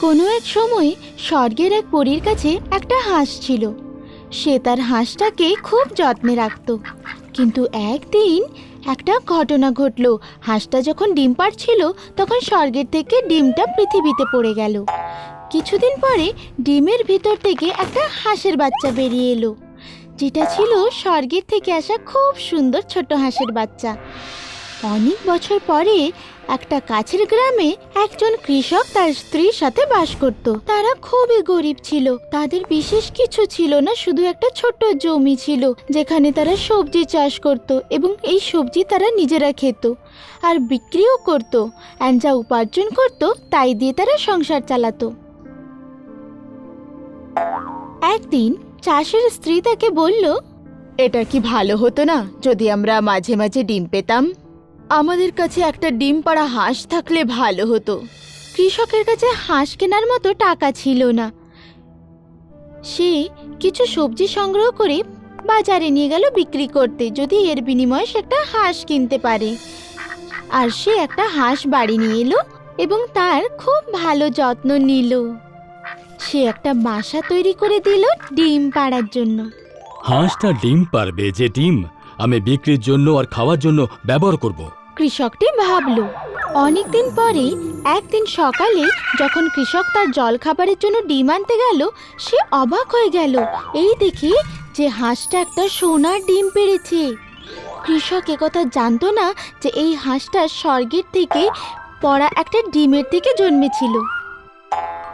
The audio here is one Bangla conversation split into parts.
কোনো এক সময় স্বর্গের এক পরীর কাছে একটা হাঁস ছিল। সে তার হাঁসটাকে খুব যত্নে রাখত। কিন্তু একদিন একটা ঘটনা ঘটলো। হাঁসটা যখন ডিম পাড়ছিল, তখন স্বর্গের থেকে ডিমটা পৃথিবীতে পড়ে গেল। কিছুদিন পরে ডিমের ভিতর থেকে একটা হাঁসের বাচ্চা বেরিয়ে এলো। যেটা ছিল স্বর্গের থেকে আসা খুব সুন্দর ছোট হাঁসের বাচ্চা। অনেক বছর পরে একটা কাছের গ্রামে একজন কৃষক তার স্ত্রীর সাথে বাস করত। তারা খুবই গরিব ছিল। তাদের বিশেষ কিছু ছিল না, শুধু একটা ছোট্ট জমি ছিল, যেখানে তারা সবজি চাষ করত এবং এই সবজি তারা নিজেরা খেত আর বিক্রিও করত। আর যা উপার্জন করত, তাই দিয়ে তারা সংসার চালাতো। একদিন চাষের স্ত্রী তাকে বলল, এটা কি ভালো হতো না, যদি আমরা মাঝে মাঝে ডিম পেতাম? আমাদের কাছে একটা ডিম পাড়া হাঁস থাকলে ভালো হতো। কৃষকের কাছে হাঁস কেনার মতো টাকা ছিল না। সে কিছু সবজি সংগ্রহ করে বাজারে নিয়ে গেল বিক্রি করতে, যদি এর বিনিময়ে সে একটা হাঁস কিনতে পারে। আর সে একটা হাঁস বাড়ি নিয়ে এলো এবং তার খুব ভালো যত্ন নিল। সে একটা বাসা তৈরি করে দিল ডিম পাড়ার জন্য। হাঁসটা ডিম পারবে যে ডিম আমি বিক্রির জন্য আর খাওয়ার জন্য ব্যবহার করব। কৃষকটি ভাবল, অনেকদিন পরে একদিন সকালে যখন কৃষক তার জল খাবারের জন্য ডিম আনতে গেল, সে অবাক হয়ে গেল। এই দেখে যে হাঁসটা একটা সোনার ডিম পেড়েছে। কৃষক একথা জানতো না যে এই হাঁসটা স্বর্গের থেকে পড়া একটা ডিমের থেকে জন্মেছিল।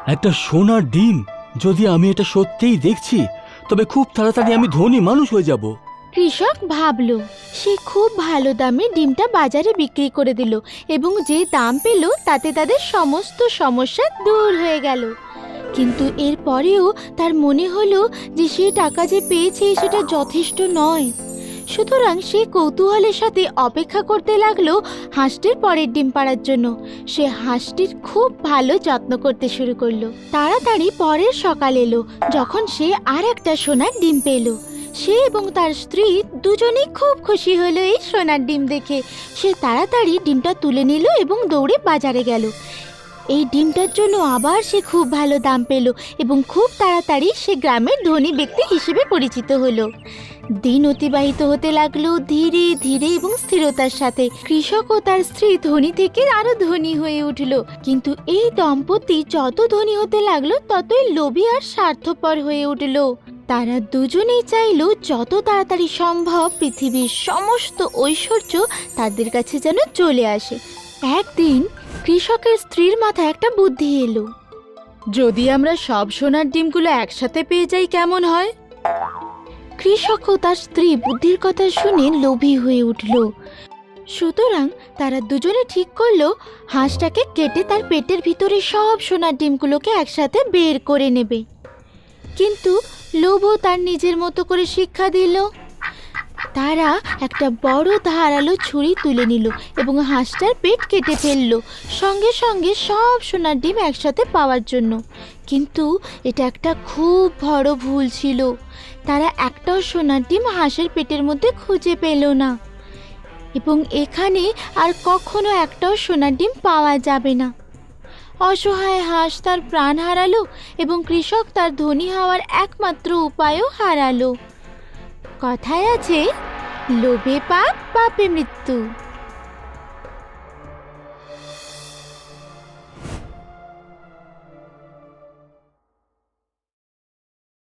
একটা সোনার ডিম? যদি আমি এটা সত্যিই দেখছি, তবে খুব তাড়াতাড়ি আমি ধনী মানুষ হয়ে যাব। কৃষক ভাবল, সে খুব ভালো দামে ডিমটা বাজারে বিক্রি করে দিল এবং যে দাম পেল তাতে তাদের সমস্ত সমস্যা দূর হয়ে গেল। কিন্তু এরপরেও তার মনে হলো যে সে টাকা যে পেয়েছে সেটা যথেষ্ট নয়। সুতরাং সে কৌতূহলের সাথে অপেক্ষা করতে লাগল হাঁসটির পরের ডিম পাড়ার জন্য। সে হাঁসটির খুব ভালো যত্ন করতে শুরু করল। তাড়াতাড়ি পরের সকাল এলো, যখন সে আর একটা সোনার ডিম পেল। সে এবং তার স্ত্রী দুজনেই খুব খুশি হলো এই সোনার ডিম দেখে। সে তাড়াতাড়ি ডিমটা তুলে নিল এবং দৌড়ে বাজারে গেল। এই ডিমটার জন্য আবার সে খুব ভালো দাম পেল এবং খুব তাড়াতাড়ি সে গ্রামের ধনী ব্যক্তি হিসেবে পরিচিত হলো। দিন অতিবাহিত হতে লাগল ধীরে ধীরে এবং স্থিরতার সাথে। কৃষক ও তার স্ত্রী ধনী থেকে আরও ধনী হয়ে উঠল। কিন্তু এই দম্পতি যত ধনী হতে লাগল, ততই লোভী আর স্বার্থপর হয়ে উঠল। তারা দুজনেই চাইল যত তাড়াতাড়ি সম্ভব পৃথিবীর সমস্ত ঐশ্বর্য তাদের কাছে যেন চলে আসে। একদিন কৃষকের স্ত্রীর মাথায় একটা বুদ্ধি এলো। যদি আমরা সব সোনার ডিমগুলো একসাথে পেয়ে যাই কেমন হয়? কৃষক ও তার স্ত্রী বুদ্ধির কথা শুনে লোভী হয়ে উঠল। সুতরাং তারা দুজনে ঠিক করল হাঁসটাকে কেটে তার পেটের ভিতরে সব সোনার ডিমগুলোকে একসাথে বের করে নেবে। কিন্তু লোভও তার নিজের মতো করে শিক্ষা দিল। তারা একটা বড় ধারালো ছুরি তুলে নিল এবং হাঁসটার পেট কেটে ফেলল, সঙ্গে সঙ্গে সব সোনার ডিম একসাথে পাওয়ার জন্য। কিন্তু এটা একটা খুব বড় ভুল ছিল। তারা একটাও সোনার ডিম হাঁসের পেটের মধ্যে খুঁজে পেল না। এবং এখানে আর কখনো একটাও সোনার ডিম পাওয়া যাবে না। অসহায় হাঁস তার প্রাণ হারালো এবং কৃষক তার ধনী হওয়ার একমাত্র উপায়ও হারালো। কথায় আছে, লোভে পাপ, পাপে মৃত্যু।